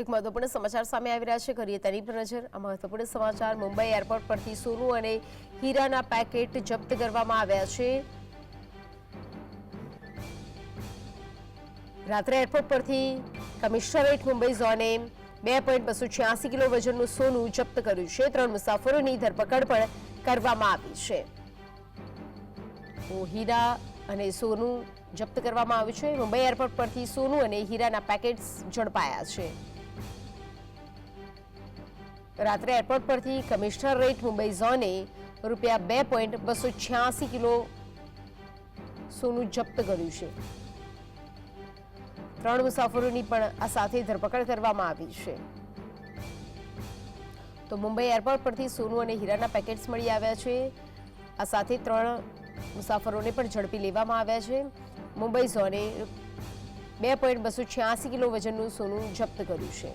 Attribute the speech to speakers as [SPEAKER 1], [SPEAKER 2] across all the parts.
[SPEAKER 1] એક મહત્વપૂર્ણ સમાચાર સામે આવી રહ્યા છે. કરીએ તેની પર નજર. આ મહત્વપૂર્ણ સમાચાર મુંબઈ એરપોર્ટ પરથી સોનું અને હીરાના પેકેટ જપ્ત કરવામાં આવ્યા છે. રાત્રે એરપોર્ટ પરથી કમિશનરેટ મુંબઈ ઝોને બે પોઈન્ટ બસો છ્યાસી કિલો વજનનું સોનું જપ્ત કર્યું છે. ત્રણ મુસાફરોની ધરપકડ પણ કરવામાં આવી છે. તો હીરા અને સોનું જપ્ત કરવામાં આવ્યું છે. મુંબઈ એરપોર્ટ પરથી સોનું અને હીરાના પેકેટ્સ ઝડપાયા છે. રાત્રે એરપોર્ટ પરથી કમિશનર રેટ મુંબઈ ઝોને રૂપિયા બે પોઈન્ટ બસો છ્યાસી કિલો સોનું જપ્ત કર્યું છે. ત્રણ મુસાફરોની પણ આ સાથે ધરપકડ કરવામાં આવી છે. તો મુંબઈ એરપોર્ટ પરથી સોનું અને હીરાના પેકેટ્સ મળી આવ્યા છે. આ સાથે ત્રણ મુસાફરોને પણ ઝડપી લેવામાં આવ્યા છે. મુંબઈ ઝોને બે પોઈન્ટ બસો છ્યાસી કિલો વજનનું સોનું જપ્ત કર્યું છે.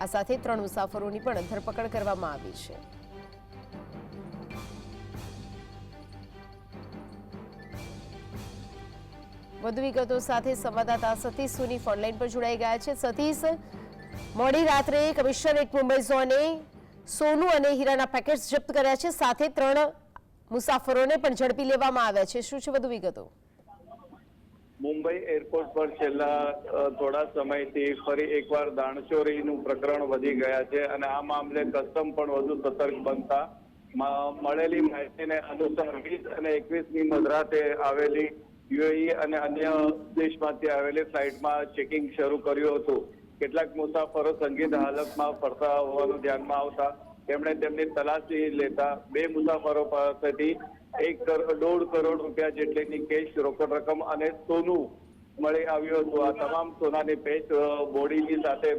[SPEAKER 1] આ સાથે ત્રણ મુસાફરોની પણ ધરપકડ કરવામાં આવી છે. વધુ વિગતો સાથે સંવાદદાતા સતીશ સુની ફોનલાઈન પર જોડાઈ ગયા છે. સતીશ, મોડી રાત્રે કમિશનરેટ મુંબઈ ઝોને સોનું અને હીરાના પેકેટ્સ જપ્ત કર્યા છે. સાથે ત્રણ મુસાફરોને પણ ઝડપી લેવામાં આવ્યા છે. શું છે વધુ વિગતો?
[SPEAKER 2] મુંબઈ એરપોર્ટ પર છેલ્લા થોડા સમયથી ફરી એકવાર દાણચોરીનું પ્રકરણ વધી ગયા છે અને આ મામલે કસ્ટમ પણ વધુ સતર્ક બનતા મળેલી માહિતીને અનુસાર વીસ અને એકવીસની મધરાતે આવેલી યુએઈ અને અન્ય દેશમાંથી આવેલી ફ્લાઇટમાં ચેકિંગ શરૂ કર્યું હતું. કેટલાક મુસાફરો સંગીત હાલતમાં ફરતા હોવાનું ધ્યાનમાં આવતા તેમણે તેમની તલાશી લેતા બે મુસાફરો પાસેથી એક દોઢ કરોડ રૂપિયા જેટલીની કેશ રોકડ રકમ અને સોનું મળી આવ્યું હતું. આ તમામ સોનાની પેચ બોડીની સાથે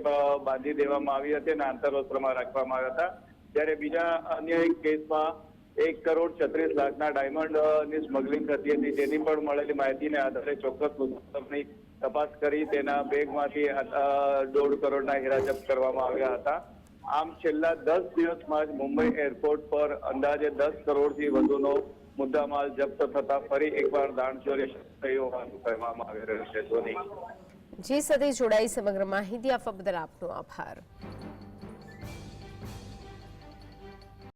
[SPEAKER 2] બાંધી દેવામાં આવી હતી અને આંતરવસ્ત્રમાં રાખવામાં આવ્યા હતા. જ્યારે બીજા અન્ય એક કેસમાં એક કરોડ છત્રીસ લાખના ડાયમંડની સ્મગલિંગ થતી હતી. તેની પણ મળેલી માહિતીને આધારે ચોક્કસ મુસાફરની તપાસ કરી તેના બેગમાંથી દોઢ કરોડના હીરા જપ્ત કરવામાં આવ્યા હતા. આમ છેલ્લા દસ દિવસમાં જ મુંબઈ એરપોર્ટ પર અંદાજે દસ કરોડથી વધુનો મુદ્દામાલ જપ્ત થતા ફરી એકવાર દાણચોરી થઈ હોવાનું કહેવામાં આવી રહ્યું છે ધોની.
[SPEAKER 1] જી સતીશ જોડાઈ સમગ્ર માહિતી આપવા બદલ આપનો આભાર.